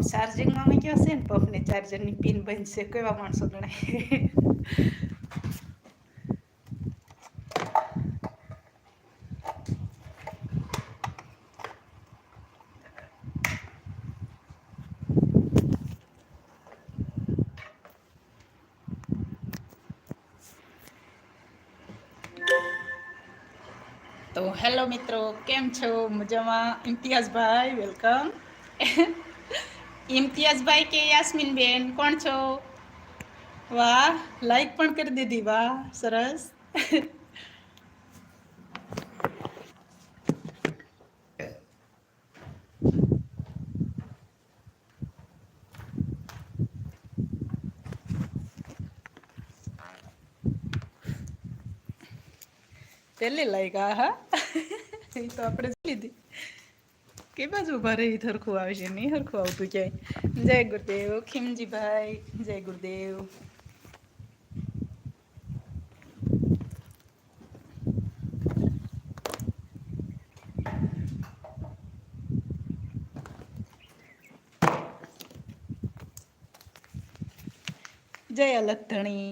Puff ચાર્જિંગમાં મેં ક્યાં છે ને? પફને ચાર્જરની પિન બનશે કેવા માણસો ગણાય તો હેલો મિત્રો, કેમ છો? મજામાં? ઇમ્તિયાઝભાઈ વેલકમ ઇમ્તિયાઝભાઈ કે યાસ્મીન બેન કોણ છો વાહ લાઈક પણ કરી દીધી વાહ સરસ પેલી લાઈક આ હા એ તો આપણે લીધી કે બાજુ ઊભા રહી હરખું આવશે નહીં હરખું આવતું ક્યાંય જય ગુરુદેવ, ખીમજીભાઈ, જય ગુરુદેવ. જય અલગધણી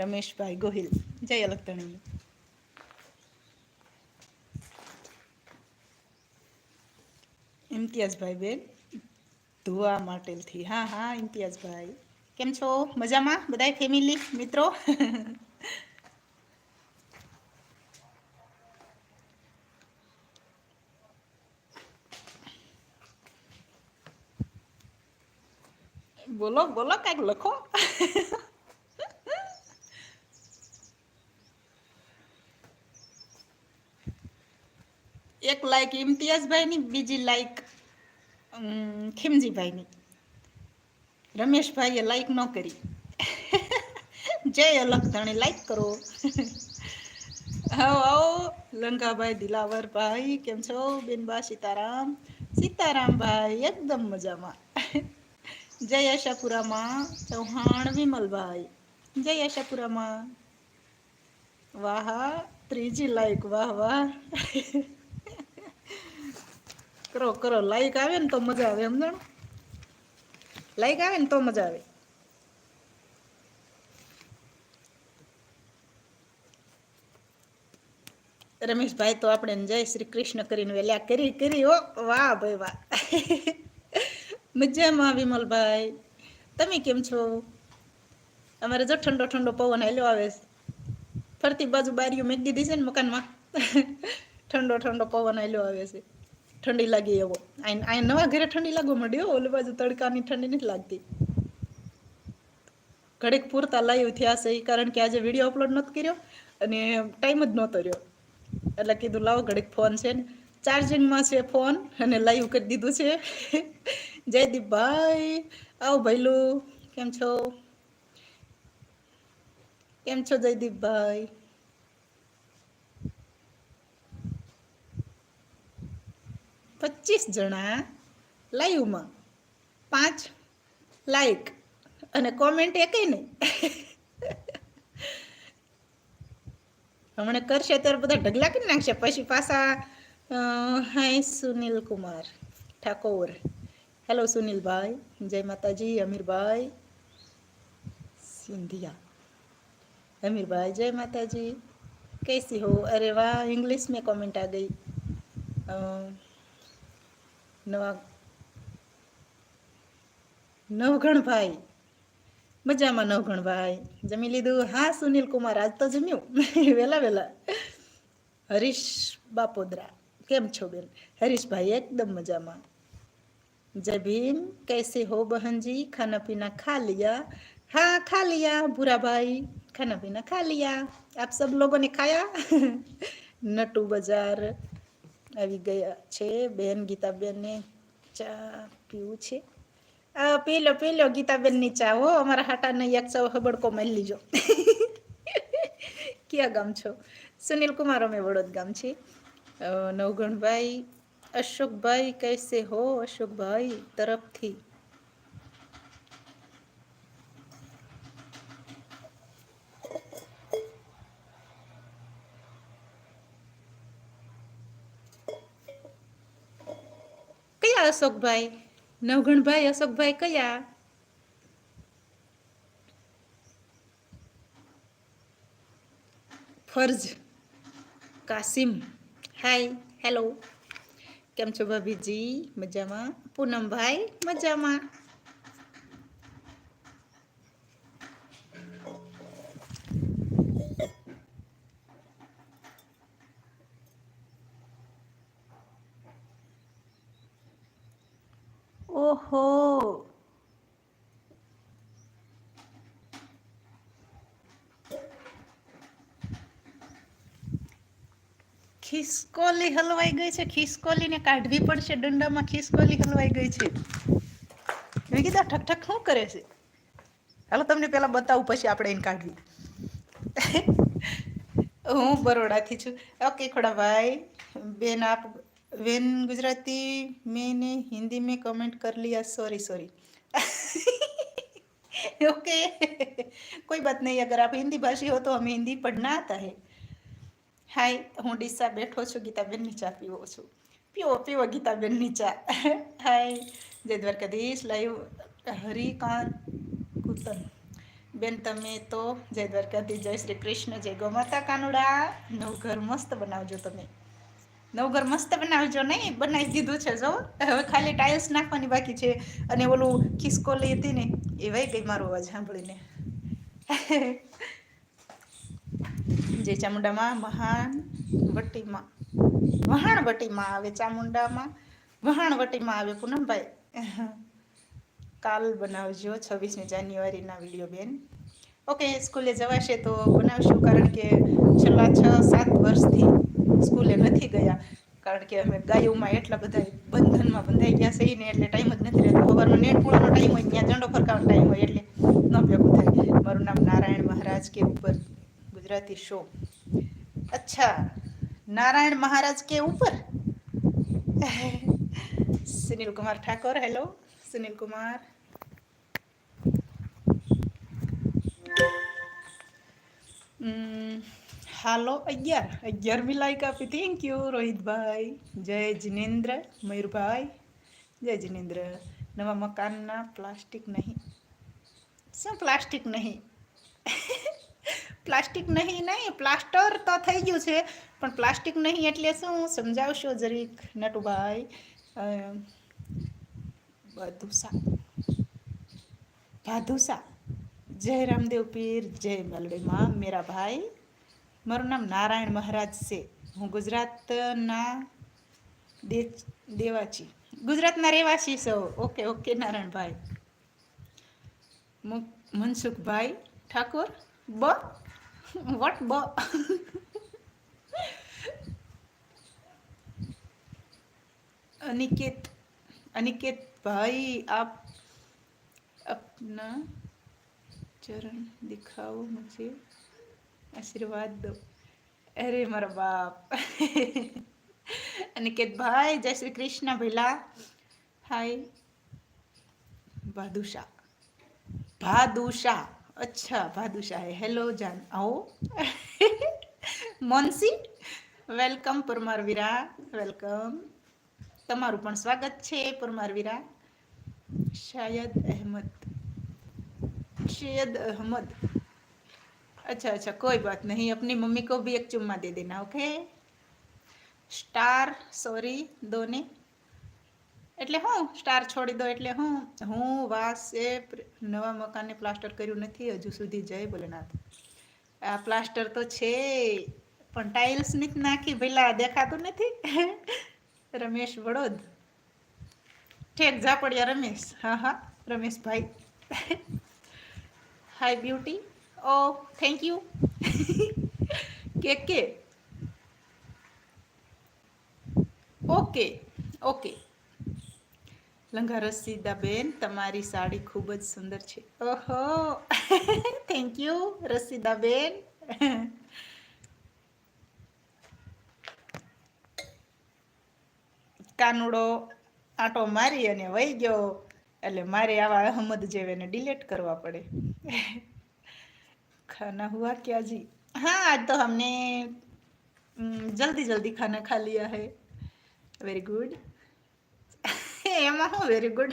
રમેશભાઈ ગોહિલ. જય અલગધણી ઇમ્તિયાઝભાઈ બેન ધુવા માટેલથી. હા હા, ઇમ્તિયાઝભાઈ. કેમ છો? મજામાં? બધા ફેમિલી મિત્રો? બોલો બોલો, કંઈક લખો. એક લાઈક ઇમ્તિયાઝભાઈની, બીજી લાઈક ખીમજીભાઈની. રમેશભાઈએ લાઈક ન કરી. જય અલગ ધણી લાઈક કરો. આવો આવો લંકાભાઈ દિલાવરભાઈ, કેમ છો? બેનબા, સીતારામ. સીતારામભાઈ, એકદમ મજામાં. જય આશાપુરામાં, ચૌહાણ, વિમલભાઈ. જય આશાપુરામાં. વાહ ત્રીજી લાઈક વાહ વાહ. કરો કરો. લાઈક આવે ને તો મજા આવે, સમજણ? લાઈક આવે ને તો મજા આવે. રમેશભાઈ તો આપણે જય શ્રી કૃષ્ણ કરીને વેલ્યા કરી કરી ઓ વાહ, ભાઈ, વાહ. મજામાં, વિમલભાઈ. તમે કેમ છો? અમારે જો ઠંડો ઠંડો પવન હેલો આવે છે. ફરતી બાજુ બારીઓ મેં દીધી છે ને મકાનમાં. ઠંડો ઠંડો પવન હેલો આવે છે. ઠંડી લાગી એવો. અહીં નવા ઘરે ઠંડી લાગવા માંડી ઓલી બાજુ તડકાની ઠંડી નથી લાગતી. ઘડીક પૂરતા લાઈવ થયા છે એ કારણ કે આજે વીડિયો અપલોડ નથી કર્યો અને ટાઈમ જ નહોતો રહ્યો. એટલે કીધું, લાવો ઘડીક ફોન છે ને. ચાર્જિંગમાં છે ફોન અને લાઈવ કરી દીધું છે. જયદીપભાઈ આવો ભૈલું. કેમ છો? કેમ છો જયદીપભાઈ પચીસ જણા લાઈવમાં પાંચ લાઈક અને કોમેન્ટ એકેય નહીં હમણાં કરશે ત્યારે બધા ઢગલા કરી નાખશે પછી પાછા હાય સુનિલ કુમાર ઠાકોર હેલો સુનિલભાઈ જય માતાજી અમીરભાઈ સિંધિયા અમીરભાઈ જય માતાજી कैसी हो अरे वाह इंग्लिश में कमेंट आ गई નવા નવગણભાઈ મજામાં નવગણભાઈ જમી લીધું હા સુનિલ કુમાર આજ તો જમ્યું વહેલા વહેલા હરીશ બાપોદરા કેમ છો બેન હરીશભાઈ એકદમ મજામાં जय भीम कैसे हो बहन जी खाना पीना खा लिया हाँ खा लिया बुरा भाई खाना पीना खा लिया આપ સબ લોકોને ખાયા નટુ બજાર આવી ગયા છે. બેન ગીતાબેનને ચા પીવું છે. પી લો પી લો ગીતાબેનની ચા હો. અમારા હાટાને એક સૌ હબડકો મળી લીજો. ક્યાં ગામ છો? સુનિલ કુમાર અમે વડોદ ગામ છે નવગણભાઈ, અશોકભાઈ કૈસે હો, અશોકભાઈ તરફથી. કયા અશોકભાઈ? નવઘણભાઈ અશોકભાઈ કયા? ફર્જ. કાસિમ. Hi, hello. કેમ છો ભાભીજી? મજામાં? પૂનમભાઈ, મજામાં. ઓહો. ખિસકોલી હલવાઈ ગઈ છે. ખિસકોલીને કાઢવી પડશે. દંડામાં ખિસકોલી હલવાઈ ગઈ છે. મેં કીધા, ઠક ઠક, શું કરે છે? હાલો, તમને પહેલાં બતાવું, પછી આપણે એને કાઢવી હું બરોડાથી છું. ઓકે ખોડાભાઈ બેન, આપ વેન ગુજરાતી मैंने हिंदी में कमेंट कर लिया सॉरी सॉरी ओके कोई बात नहीं अगर आप हिंदी भाषी हो तो हमें हिंदी पढ़ना आता है હાય હું ડીસા બેઠો છું ગીતાબેનની ચા પીવો છું પીવો પીવો ગીતાબેનની ચા હાય જય દ્વારકાધીશ લાઈવ હરિકાંત કુતન બેન તમે તો જય દ્વારકાધીશ જય શ્રી કૃષ્ણ જય ગોમાતા કાનુડા નવઘર મસ્ત બનાવજો તમે નવઘર મસ્ત બનાવજો નહીં, બનાવી દીધું છે જો. હવે ખાલી ટાઇલ્સ નાખવાની બાકી છે અને ઓલું ખિસકોલી હતી ને, એ વહી ગઈ મારો અવાજ સાંભળીને. જે ચામુંડામાં મહાન વટીમાં વહાણવટીમાં આવે, ચામુંડામાં વહાણવટીમાં આવે, પૂનમભાઈ. કાલ બનાવજો છવ્વીસમી જાન્યુઆરીના વીડિયો બેન. ઓકે, સ્કૂલે જવાશે તો બનાવશું કારણ કે છેલ્લા છ સાત વર્ષથી સ્કૂલે નથી ગયા. કારણ કે અમે ગાયોમાં એટલા બધા બંધનમાં બંધાઈ ગયા છે ને એટલે ટાઈમ જ નથી રહેતો. સવારમાં નેટ પૂરવાનો ટાઈમ હોય, ત્યાં દંડો ફરકાવાનો ટાઈમ હોય એટલે ન ભેગું થાય. મારું નામ નારાયણ મહારાજ કે ઉપર ગુજરાતી શો. અચ્છા, નારાયણ મહારાજ કે ઉપર? સુનિલ કુમાર ઠાકોર, હેલો. સુનિલ કુમાર. હમ હાલો અગિયાર અગિયારમી લાઈક આપી થેન્ક યુ રોહિતભાઈ જય જિનેન્દ્ર મયુરભાઈ જય જિનેન્દ્ર નવા મકાનના પ્લાસ્ટિક નહીં શું પ્લાસ્ટિક નહીં પ્લાસ્ટિક નહીં નહીં પ્લાસ્ટર તો થઈ ગયું છે પણ પ્લાસ્ટિક નહીં એટલે શું સમજાવશો જરીક નટુભાઈ બધુસા ભાધુસા જય રામદેવ પીર જય મેલડીમાં મેરા ભાઈ મારું નામ નારાયણ મહારાજ છે. હું ગુજરાતના દેવાચી ગુજરાતના રહેવાસી સૌ ઓકે ઓકે, નારાયણભાઈ. મનસુખભાઈ ઠાકોર. બ? વોટ બ? અનિકેત અનિકેત ભાઈ આપ આપના ચરણ દેખાવો મુજે આશીર્વાદ દો. અરે મારા બાપ. અનિકેત ભાઈ, જય શ્રી કૃષ્ણ ભેલા. હાય. ભાદુષા ભાદુષા અચ્છા ભાદુષા હે. હેલો જાન. આવો. મોન્સી વેલકમ પરમાર વીરા. વેલકમ તમારું પણ સ્વાગત છે પરમાર વીરા. શાયદ અહેમદ. શાયદ અહમદ. अच्छा अच्छा कोई बात नहीं अपनी मम्मी को भी एक चुम्मा दे देना ओके स्टार सॉरी दोने એટલે હું સ્ટાર છોડી દો એટલે હું હું વાસે નવા મકાનને પ્લાસ્ટર કર્યું નથી હજુ સુધી જય ભોલેનાથ આ પ્લાસ્ટર તો છે પણ ટાઇલ્સ નથી નાખી ભેલા દેખાતું નથી રમેશ વડોદ ઠેક ઝાપડિયા રમેશ હા હા રમેશભાઈ હાય બ્યુટી થેન્ક યુ કે કે ઓકે ઓકે લંગા બેન તમારી સાડી ખૂબ જ સુંદર છે ઓહો થેન્ક યુ રસીદાબેન કાનુડો આંટો મારી અને વહી ગયો. એટલે મારે આવા અહમદ જેવેને ડિલેટ કરવા પડે. खाना हुआ क्या जी? हाँ, आज तो हमने जल्दी जल्दी खाना खा लिया है। વેરી ગુડ એમાં હું વેરી ગુડ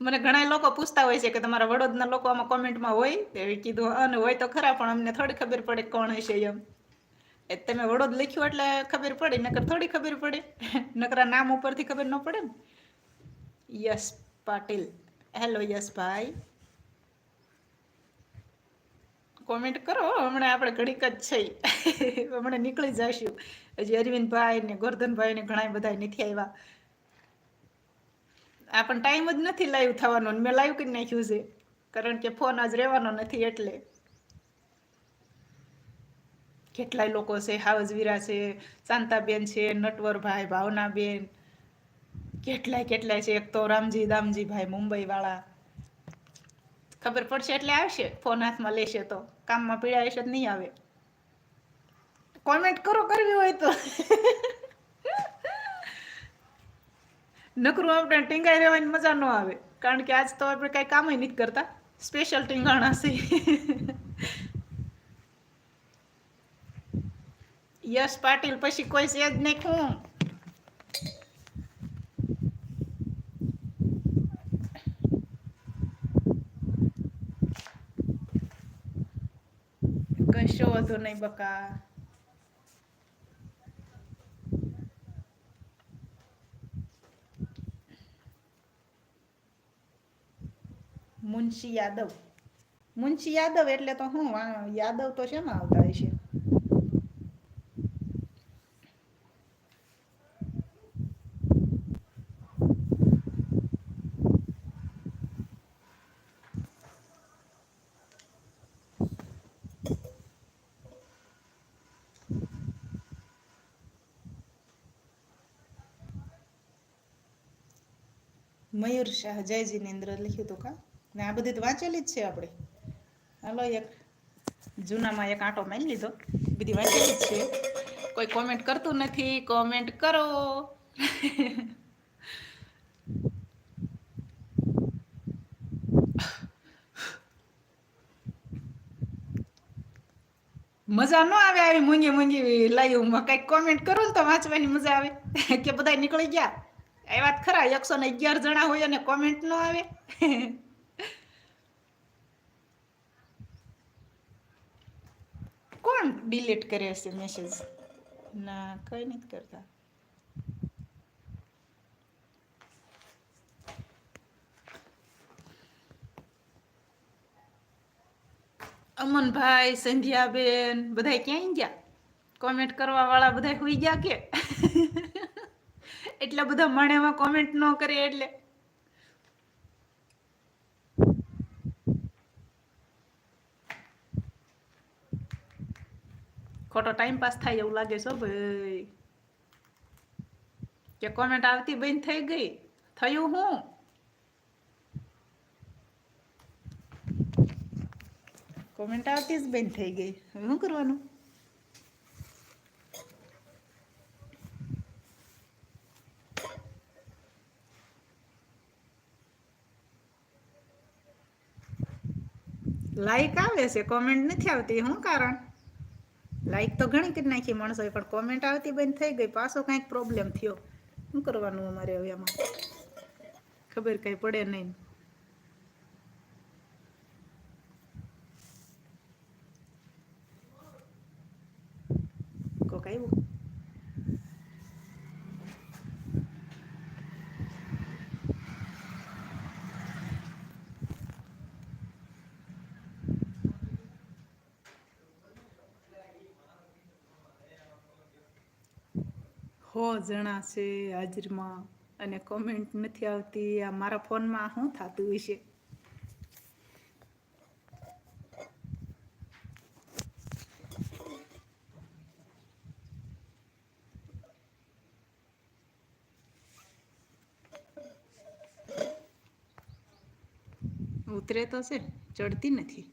મને ઘણા લોકો પૂછતા હોય છે કે તમારા વડોદના લોકો આમાં કોમેન્ટમાં હોય? એવી કીધું અને હોય તો ખરા, પણ અમને થોડી ખબર પડે કોણ હશે એમ. એ તમે વડોદ લખ્યું એટલે ખબર પડે, નકર થોડી ખબર પડે. નકરા નામ ઉપરથી ખબર ન પડે ને. યસ, પાટિલ. હેલો યસ ભાઈ કોમેન્ટ કરો, હમણાં આપણે ઘડીક જ છે. હમણાં નીકળી જશું. હજી અરવિંદભાઈ ને ગોરધનભાઈ ને ઘણા બધા નથી આવ્યા. આ પણ ટાઈમ જ નથી લાઈવ થવાનો મેં લાઈવ કરી નાખ્યું છે. કારણ કે ફોન આજ રહેવાનો નથી એટલે. કેટલાય લોકો છે હાવજવીરા છે, શાંતાબેન છે, નટવરભાઈ, ભાવનાબેન કેટલાય કેટલાય છે? એક તો રામજી, દામજી ભાઈ મુંબઈ વાળા ખબર પડશે એટલે આવશે. ફોન હાથમાં લેશે તો. કામમાં પીડા હશે નહીં આવે. કોમેન્ટ કરો, કરવી હોય તો. નકરું આપણે ટીંગાઈ રહેવાની મજા ન આવે. કારણ કે આજ તો આપણે કઈ કામ નથી કરતા. સ્પેશિયલ ટીંગાણા છે. યશ પાટીલ પછી કોઈ સેજ નહીં હું વધુ નહીં બકા મુનશી યાદવ મુનશી યાદવ એટલે તો હું યાદવ તો શેમાં આવતા હશે મયુર શાહ જય જીનેન્દ્ર લખ્યું હતું કા? ને આ બધી તો વાંચેલી જ છે આપણે. હાલો એક જૂનામાં એક આંટો મારી લીધો. બધી વાંચેલી જ છે. કોઈ કોમેન્ટ કરતું નથી કોમેન્ટ કરો. મજા ન આવે આવી મૂંગી મૂંગી લાઈવમાં. કંઈક કોમેન્ટ કરો ને તો વાંચવાની મજા આવે. કે બધા નીકળી ગયા? એ વાત ખરા, એકસો ને અગિયાર જણા હોય અને કોમેન્ટ નો આવે? કોણ ડિલીટ કરે છે મેસેજ ના, કઈ નથી કરતા. અમનભાઈ, સંધ્યાબેન બધા ક્યાંય ગયા? કોમેન્ટ કરવા વાળા બધા હોઈ ગયા કે? એટલા બધા માણેમાં કોમેન્ટ ન કરે એટલે. ખોટો ટાઈમ પાસ થાય એવું લાગે છે ભાઈ. કે કોમેન્ટ આવતી બંધ થઈ ગઈ. થયું હું? કોમેન્ટ આવતી જ બંધ થઈ ગઈ. શું કરવાનું? લાઈક આવે છે કોમેન્ટ નથી આવતી, શું કારણ? લાઈક તો ઘણી કરી નાખી માણસોએ પણ કોમેન્ટ આવતી બંધ થઈ ગઈ, પાછો કંઈક પ્રોબ્લેમ થયો. શું કરવાનું અમારે હવે આમાં? ખબર કંઈ પડે નહીં. કોક આવ્યું? હો જણા છે હાજરમાં અને કોમેન્ટ નથી આવતી. આ મારા ફોનમાં શું થતું હશે? ઉતરે તો છે, ચડતી નથી.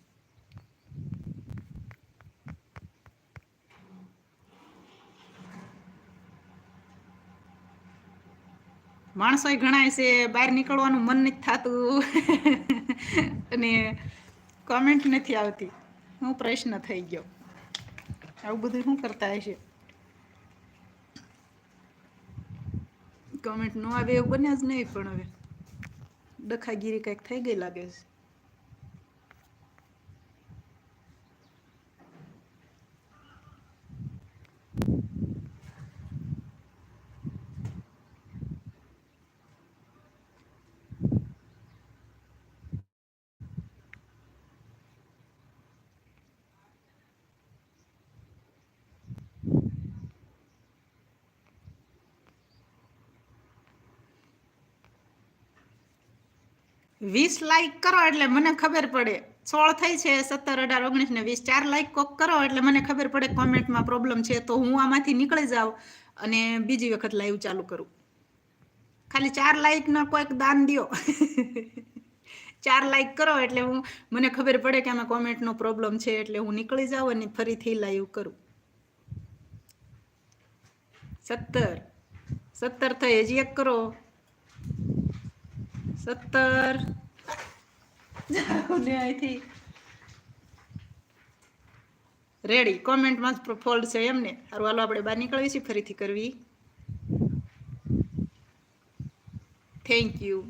માણસો ઘણા છે, બહાર નીકળવાનું મન નથી થતું. અને કોમેન્ટ નથી આવતી. હું પ્રશ્ન થઈ ગયો. આવું બધું શું કરતા હશે? કોમેન્ટ નો આવે એવું બન્યા જ નહીં પણ હવે. ડખાગીરી કંઈક થઈ ગઈ લાગે છે. વીસ લાઈક કરો એટલે મને ખબર પડે. સોળ થઈ છે, સત્તર, અઢાર, ઓગણીસ ને વીસ. ચાર લાઈક કોક કરો એટલે મને ખબર પડે કોમેન્ટમાં પ્રોબ્લેમ છે તો હું આમાંથી નીકળી જાઉં અને બીજી વખત લાઈવ ચાલુ કરું. ખાલી ચાર લાઈક ના કોઈક દાન દ્યો. ચાર લાઈક કરો એટલે હું, મને ખબર પડે કે આમાં કોમેન્ટનો પ્રોબ્લેમ છે એટલે હું નીકળી જાઉં અને ફરીથી લાઈવ કરું. સત્તર. સત્તર થઈ, હજી એક કરો. સત્તર અહીંથી રેડી કોમેન્ટમાં જ ફોલ્ડ છે એમને. સારું હાલો આપણે બહાર નીકળવી છીએ ફરીથી કરવી. Thank you